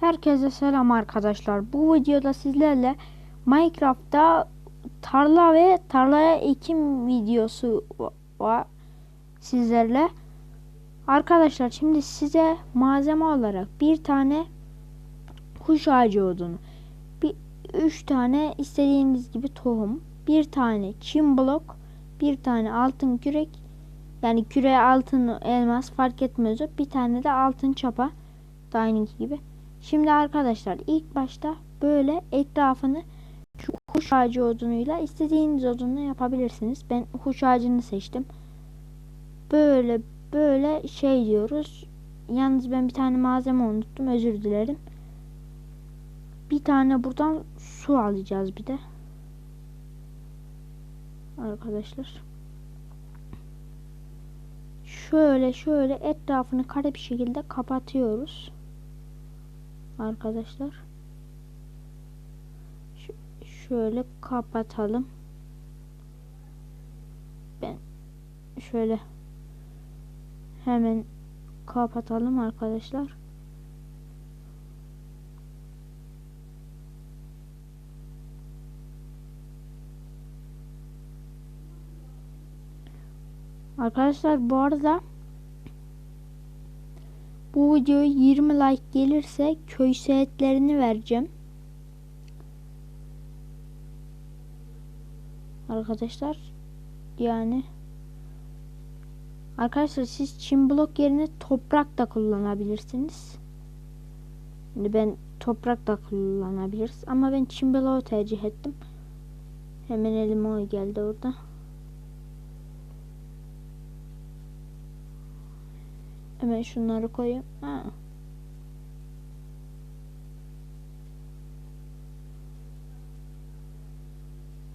Herkese selam arkadaşlar. Bu videoda sizlerle Minecraft'ta tarla ve tarlaya ekim videosu var sizlerle. Arkadaşlar şimdi size malzeme olarak bir tane kuş ağacı odunu, bir üç tane istediğiniz gibi tohum, bir tane çim blok, bir tane altın kürek, yani küre altın elmas fark etmez o. Bir tane de altın çapa. Aynıki gibi. Şimdi arkadaşlar ilk başta böyle etrafını şu kuş ağacı odunuyla istediğiniz odunla yapabilirsiniz. Ben kuş ağacını seçtim. Böyle böyle şey diyoruz. Yalnız ben bir tane malzeme unuttum. Özür dilerim. Bir tane buradan su alacağız bir de. Arkadaşlar. Şöyle şöyle etrafını kare bir şekilde kapatıyoruz arkadaşlar. Ş şöyle kapatalım. Ben şöyle hemen kapatalım arkadaşlar. Arkadaşlar bu arada bu videoya 20 like gelirse köy seyahatlerini vereceğim. Arkadaşlar yani Arkadaşlar siz çim blok yerine toprak da kullanabilirsiniz. Şimdi ben toprak da kullanabiliriz ama ben çim bloğu tercih ettim. Hemen elime o geldi orada. Hemen şunları koyayım. Ha.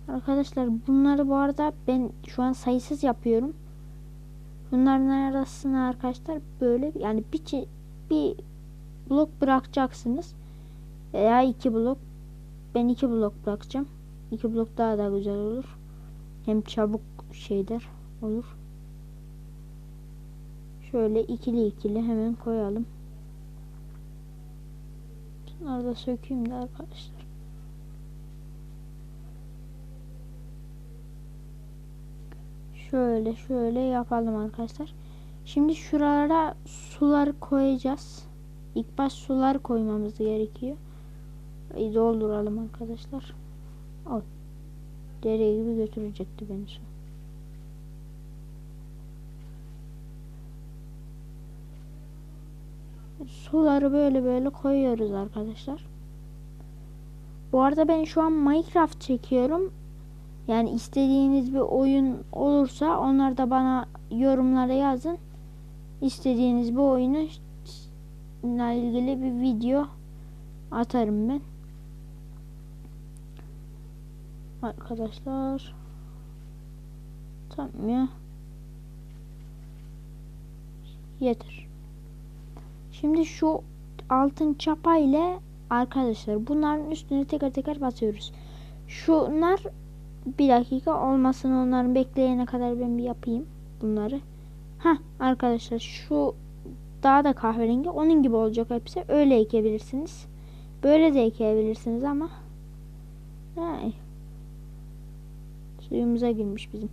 Arkadaşlar bunları bu arada ben şu an sayısız yapıyorum. Bunların arasına arkadaşlar böyle yani bir, bir blok bırakacaksınız. Veya iki blok. Ben iki blok bırakacağım. İki blok daha da güzel olur. Hem çabuk şeyler olur. Şöyle ikili ikili hemen koyalım. Şunları da sökeyim de arkadaşlar. Şöyle şöyle yapalım arkadaşlar. Şimdi şuralara sular koyacağız. İlk baş sular koymamız gerekiyor. Dolduralım arkadaşlar. Al. Dere gibi götürecekti beni su. Suları böyle böyle koyuyoruz arkadaşlar. Bu arada ben şu an Minecraft çekiyorum. Yani istediğiniz bir oyun olursa onlar da bana yorumlara yazın. İstediğiniz bir oyunu ile ilgili bir video atarım ben. Arkadaşlar. Tamam ya. Yeter. Şimdi şu altın çapa ile arkadaşlar bunların üstüne teker teker basıyoruz. Şunlar bir dakika olmasın onların bekleyene kadar ben bir yapayım bunları. Ha arkadaşlar şu daha da kahverengi onun gibi olacak hepsi. Öyle ekebilirsiniz. Böyle de ekebilirsiniz ama Ay. suyumuza girmiş bizim.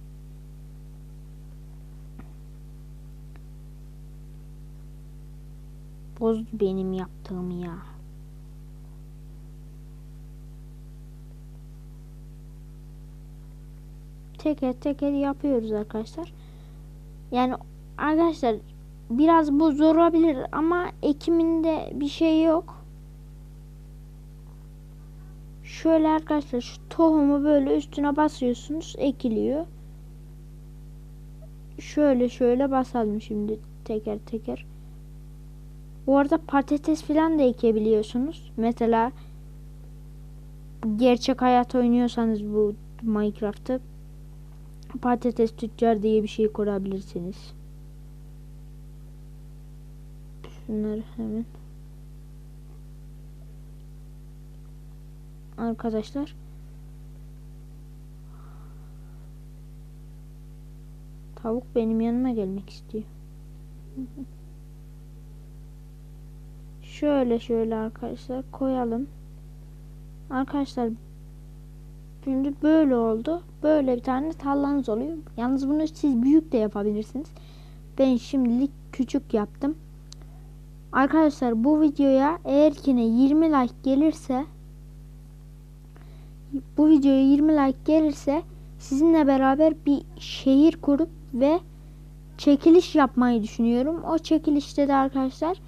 Bozdu benim yaptığımı ya. Teker teker yapıyoruz arkadaşlar. Yani arkadaşlar biraz bu zor olabilir ama ekiminde bir şey yok. Şöyle arkadaşlar şu tohumu böyle üstüne basıyorsunuz ekiliyor. Şöyle şöyle basalım şimdi teker teker. Bu arada patates falan da ekebiliyorsunuz. Mesela gerçek hayat oynuyorsanız bu Minecraft'ı patates tüccar diye bir şey kurabilirsiniz. Şunları hemen arkadaşlar tavuk benim yanıma gelmek istiyor. şöyle şöyle arkadaşlar koyalım. Arkadaşlar şimdi böyle oldu. Böyle bir tane tarlanız oluyor. Yalnız bunu siz büyük de yapabilirsiniz. Ben şimdilik küçük yaptım. Arkadaşlar bu videoya eğer ki ne 20 like gelirse bu videoya 20 like gelirse sizinle beraber bir şehir kurup ve çekiliş yapmayı düşünüyorum. O çekilişte de arkadaşlar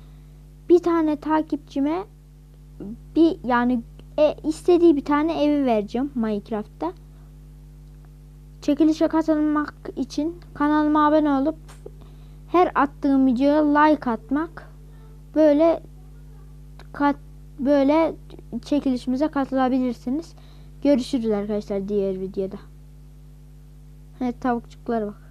bir tane takipçime bir yani e, istediği bir tane evi vereceğim Minecraft'ta. Çekilişe katılmak için kanalıma abone olup her attığım videoya like atmak böyle kat böyle çekilişimize katılabilirsiniz. Görüşürüz arkadaşlar diğer videoda. Evet tavukçuklara bak.